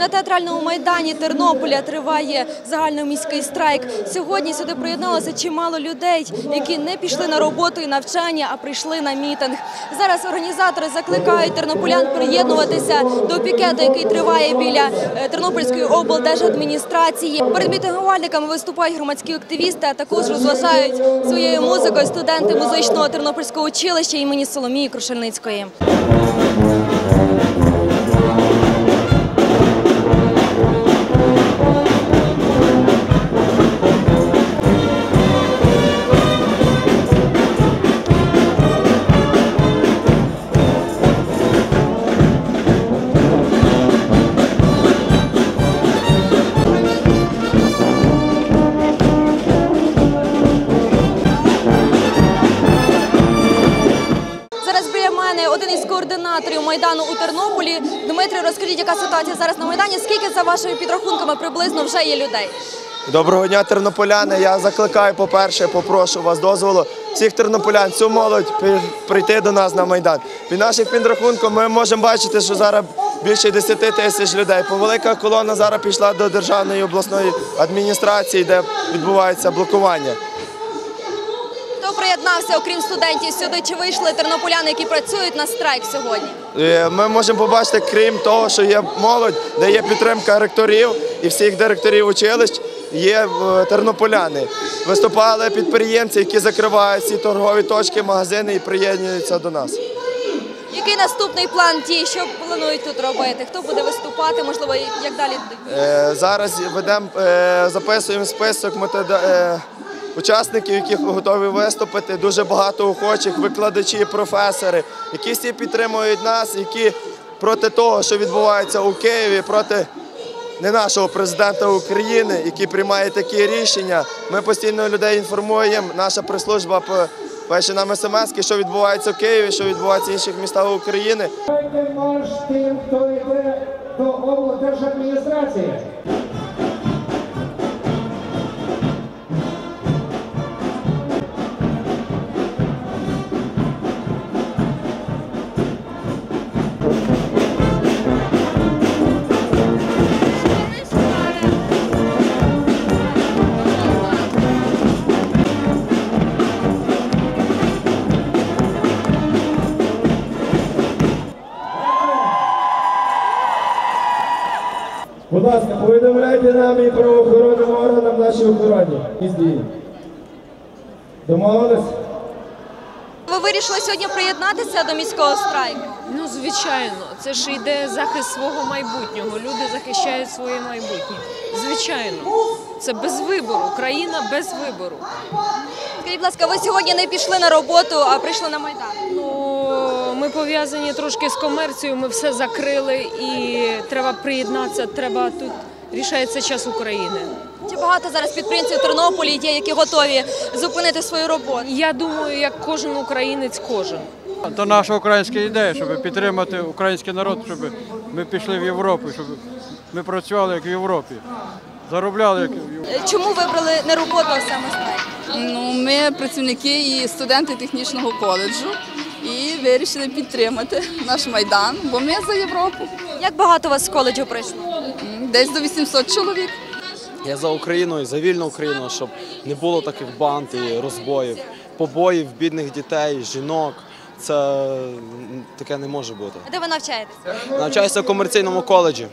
На театральному майдані Тернополя триває загальноміський страйк. Сьогодні сюди приєдналося чимало людей, які не пішли на роботу і навчання, а прийшли на мітинг. Зараз організатори закликають тернополян приєднуватися до пікету, який триває біля е, Тернопільської облдержадміністрації. Перед мітингувальниками виступають громадські активісти, а також розважають своєю музикою студенти музичного тернопільського училища імені Соломії Крушельницької. Майдану у Тернополі. Дмитрий, розкажіть, яка ситуація зараз на майдані? Скільки за вашими підрахунками приблизно вже є людей? Доброго дня, тернополяни. Я закликаю, по-перше, попрошу вас дозволу всіх тернополян, всю молодь прийти до нас на майдан. Під нашим підрахунком ми можемо бачити, що зараз більше 10 тисяч людей. Повелика колона зараз пішла до державної обласної адміністрації, де відбувається блокування. Хто приєднався, окрім студентів, сюди? Чи вийшли тернополяни, які працюють на страйк сьогодні? Е, Ми можемо побачити, крім того, що є молодь, де є підтримка ректорів і всіх директорів училищ, є е, тернополяни. Виступали підприємці, які закривають всі торгові точки, магазини і приєднуються до нас. Який наступний план дій? Що планують тут робити? Хто буде виступати? Можливо, як далі? Е, Зараз ведемо, записуємо список учасників, які готові виступити. Дуже багато охочих, викладачі, професори, які всі підтримують нас, які проти того, що відбувається у Києві, проти не нашого президента України, який приймає такі рішення. Ми постійно людей інформуємо. Наша прес-служба пише нам смс, що відбувається в Києві, що відбувається в інших містах України. Дайте марш тим, хто йде до облдержадміністрації. Будь ласка, повідомляйте нам і правоохоронним органам нашій охороні. Із дії. Домовились? Ви вирішили сьогодні приєднатися до міського страйку? Ну, звичайно, це ж йде захист свого майбутнього. Люди захищають своє майбутнє. Звичайно, це без вибору. Країна без вибору. Скажіть, будь ласка, ви сьогодні не пішли на роботу, а прийшли на майдан? Ну, ми пов'язані трошки з комерцією, ми все закрили і треба приєднатися. Треба тут рішається час України. Чи багато зараз підприємців в Тернополі є, які готові зупинити свою роботу? Я думаю, як кожен українець, кожен. Це наша українська ідея, щоб підтримати український народ, щоб ми пішли в Європу, щоб ми працювали як в Європі, заробляли як в Європі. Е, Чому вибрали не роботу, а саме? Ну, ми працівники і студенти технічного коледжу вирішили підтримати наш майдан, бо ми за Європу. Як багато вас з коледжу прийшло? Десь до 800 чоловік. Я за Україну і за вільну Україну, щоб не було таких банд і розбоїв, побоїв бідних дітей, жінок. Це таке не може бути. Де ви навчаєтесь? Навчаюся в комерційному коледжі.